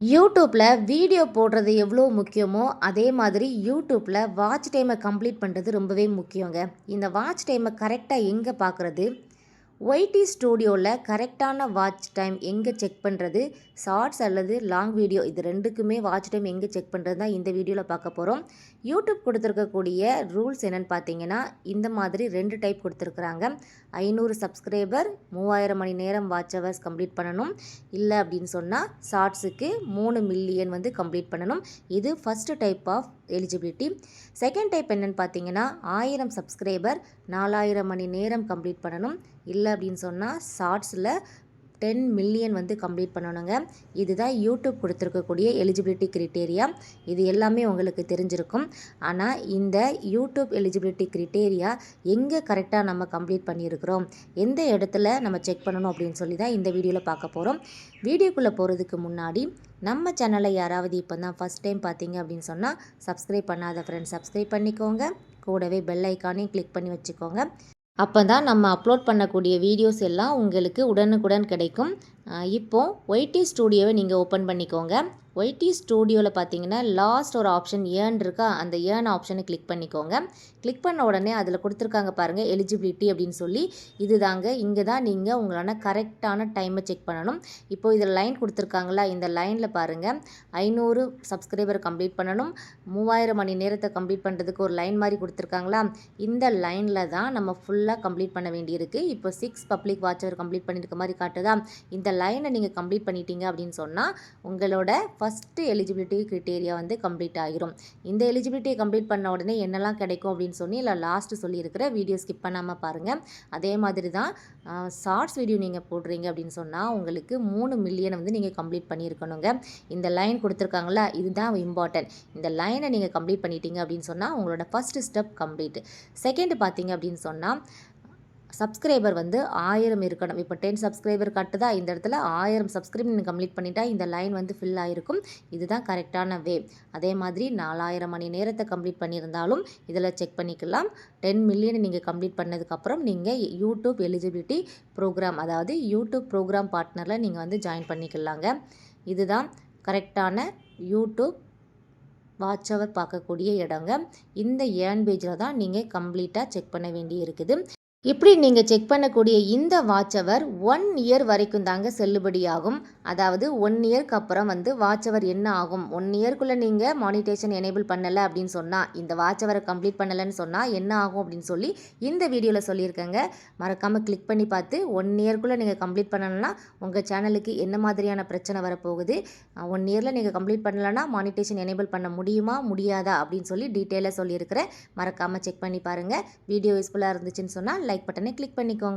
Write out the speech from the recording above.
யூடியூப்பில் வீடியோ போடுறது எவ்வளோ முக்கியமோ அதே மாதிரி யூடியூப்பில் வாட்ச் டைமை கம்ப்ளீட் பண்ணுறது ரொம்பவே முக்கியங்க. இந்த வாட்ச் டைமை கரெக்டாக எங்கே பார்க்குறது ஒய்டி ஸ்டூடியோவில் கரெக்டான வாட்ச் டைம் எங்கே செக் பண்ணுறது ஷார்ட்ஸ் அல்லது லாங் வீடியோ? இது ரெண்டுக்குமே வாட்ச் டைம் எங்கே செக் பண்ணுறது தான் இந்த வீடியோவில் பார்க்க போகிறோம் யூடியூப் கொடுத்துருக்கக்கூடிய ரூல்ஸ் என்னென்னு பார்த்தீங்கன்னா இந்த மாதிரி ரெண்டு டைப் கொடுத்துருக்குறாங்க. ஐநூறு சப்ஸ்கிரைபர் மூவாயிரம் மணி நேரம் வாட்ச் ஹவர்ஸ் கம்ப்ளீட் பண்ணணும். இல்லை அப்படின்னு சொன்னால் ஷார்ட்ஸுக்கு மூணு மில்லியன் வந்து கம்ப்ளீட் பண்ணணும். இது first type of eligibility. Second type என்னென்னு பார்த்தீங்கன்னா ஆயிரம் சப்ஸ்கிரைபர் நாலாயிரம் மணி நேரம் கம்ப்ளீட் பண்ணணும். இல்லை அப்படின்னு சொன்னால் ஷார்ட்ஸில் டென் மில்லியன் வந்து கம்ப்ளீட் பண்ணணுங்க. இதுதான் யூடியூப் கொடுத்துருக்கக்கூடிய எலிஜிபிலிட்டி க்ரிட்டேரியா. இது எல்லாமே உங்களுக்கு தெரிஞ்சிருக்கும். ஆனால் இந்த யூடியூப் எலிஜிபிலிட்டி க்ரிட்டேரியா எங்கே கரெக்டாக நம்ம கம்ப்ளீட் பண்ணியிருக்கிறோம்? எந்த இடத்துல நம்ம செக் பண்ணணும் அப்படின்னு சொல்லி தான் இந்த வீடியோவில் பார்க்க போகிறோம் வீடியோக்குள்ளே போகிறதுக்கு முன்னாடி நம்ம சேனலை யாராவது இப்போ தான் ஃபஸ்ட் டைம் பார்த்தீங்க அப்படின்னு சொன்னால் சப்ஸ்கிரைப் பண்ணாத ஃப்ரெண்ட்ஸ் சப்ஸ்கிரைப் பண்ணிக்கோங்க. கூடவே பெல் ஐக்கானையும் கிளிக் பண்ணி வச்சுக்கோங்க. அப்போ தான் நம்ம அப்லோட் பண்ணக்கூடிய வீடியோஸ் எல்லாம் உங்களுக்கு உடனுக்குடன் கிடைக்கும். இப்போது ஒயிட்டி ஒய்டி ஸ்டூடியோவை நீங்கள் ஓப்பன் பண்ணிக்கோங்க. ஒய்டி ஸ்டூடியோவில் பார்த்தீங்கன்னா லாஸ்ட் ஒரு ஆப்ஷன் ஏர்ன் இருக்கா அந்த ஏர்ன் ஆப்ஷனை கிளிக் பண்ணிக்கோங்க. கிளிக் பண்ண உடனே அதில் கொடுத்துருக்காங்க பாருங்கள் எலிஜிபிலிட்டி அப்படின்னு சொல்லி. இது தாங்க இங்கே தான் நீங்கள் உங்களான கரெக்டான டைமை செக் பண்ணணும். இப்போ இதில் லைன் கொடுத்துருக்காங்களா இந்த லைனில் பாருங்கள் ஐநூறு சப்ஸ்கிரைபர் கம்ப்ளீட் பண்ணணும். மூவாயிரம் மணி நேரத்தை கம்ப்ளீட் பண்ணுறதுக்கு ஒரு லைன் மாதிரி கொடுத்துருக்காங்களா இந்த லைனில் தான் நம்ம ஃபுல்லாக கம்ப்ளீட் பண்ண வேண்டியிருக்கு. இப்போ சிக்ஸ் பப்ளிக் வாட்சர் கம்ப்ளீட் பண்ணியிருக்க மாதிரி காட்டுதா இந்த லைனை நீங்கள் கம்ப்ளீட் பண்ணிட்டீங்க அப்படின்னு சொன்னால் உங்களோட ஃபஸ்ட்டு எலிஜிபிலிட்டி க்ரிட்டேரியா வந்து கம்ப்ளீட் ஆகிரும் இந்த எலிஜிபிலிட்டியை கம்ப்ளீட் பண்ண உடனே என்னெல்லாம் கிடைக்கும் அப்படின்னு சொல்லி இல்லை லாஸ்ட்டு சொல்லியிருக்கிற வீடியோ ஸ்கிப் பண்ணாமல் பாருங்கள் அதே மாதிரி தான் ஷார்ட்ஸ் வீடியோ நீங்கள் போடுறீங்க அப்படின்னு சொன்னால் உங்களுக்கு மூணு மில்லியனை வந்து நீங்கள் கம்ப்ளீட் பண்ணியிருக்கணுங்க. இந்த லைன் கொடுத்துருக்காங்களா இதுதான் இம்பார்ட்டன்ட் இந்த லைனை நீங்கள் கம்ப்ளீட் பண்ணிட்டீங்க அப்படின்னு சொன்னால் உங்களோட ஃபஸ்ட்டு ஸ்டெப் கம்ப்ளீட் செகண்ட் பார்த்தீங்க அப்படின்னு சொன்னால் சப்ஸ்கிரைபர் வந்து ஆயிரம் இருக்கணும். இப்போ டென் சப்ஸ்கிரைபர் கட்டுதா? இந்த இடத்துல ஆயிரம் சப்ஸ்கிரைப் நீங்கள் கம்ப்ளீட் பண்ணிட்டா இந்த லைன் வந்து ஃபில் ஆகிருக்கும் இதுதான் கரெக்டான வே அதே மாதிரி நாலாயிரம் மணி நேரத்தை கம்ப்ளீட் பண்ணியிருந்தாலும் இதில் செக் பண்ணிக்கலாம். டென் மில்லியன் நீங்கள் கம்ப்ளீட் பண்ணதுக்கப்புறம் நீங்கள் யூடியூப் எலிஜிபிலிட்டி ப்ரோக்ராம் அதாவது யூடியூப் ப்ரோக்ராம் பார்ட்னரில் நீங்கள் வந்து ஜாயின் பண்ணிக்கலாங்க. இதுதான் கரெக்டான யூடியூப் வாட்ச் அவர் பார்க்கக்கூடிய இடங்க. இந்த ஏர்ன் பேஜில் தான் நீங்கள் கம்ப்ளீட்டாக செக் பண்ண வேண்டி இருக்குது இப்படி நீங்கள் செக் பண்ணக்கூடிய இந்த வாட்ச் அவர் ஒன் இயர் வரைக்கும் தாங்க செல்லுபடியாகும். அதாவது ஒன் இயர்க்கு அப்புறம் வந்து வாட்ச் அவர் என்ன ஆகும்? ஒன் இயர்க்குள்ளே நீங்கள் மானிட்டேஷன் எனேபிள் பண்ணலை அப்படின்னு சொன்னால் இந்த வாட்ச் அவரை கம்ப்ளீட் பண்ணலைன்னு சொன்னால் என்ன ஆகும் அப்படின்னு சொல்லி இந்த வீடியோவில் சொல்லியிருக்கேங்க. மறக்காமல் கிளிக் பண்ணி பார்த்து ஒன் இயர்க்குள்ளே நீங்கள் கம்ப்ளீட் பண்ணலைன்னா உங்கள் சேனலுக்கு என்ன மாதிரியான பிரச்சனை வரப்போகுது? ஒன் இயரில் நீங்கள் கம்ப்ளீட் பண்ணலைன்னா மானிட்டேஷன் எனேபிள் பண்ண முடியுமா? முடியாதா? அப்படின்னு சொல்லி டீட்டெயிலாக சொல்லியிருக்கிறேன். மறக்காமல் செக் பண்ணி பாருங்கள் வீடியோ யூஸ்ஃபுல்லாக இருந்துச்சுன்னு சொன்னால் லைக் பட்டனை கிளிக் பண்ணிக்கோங்க.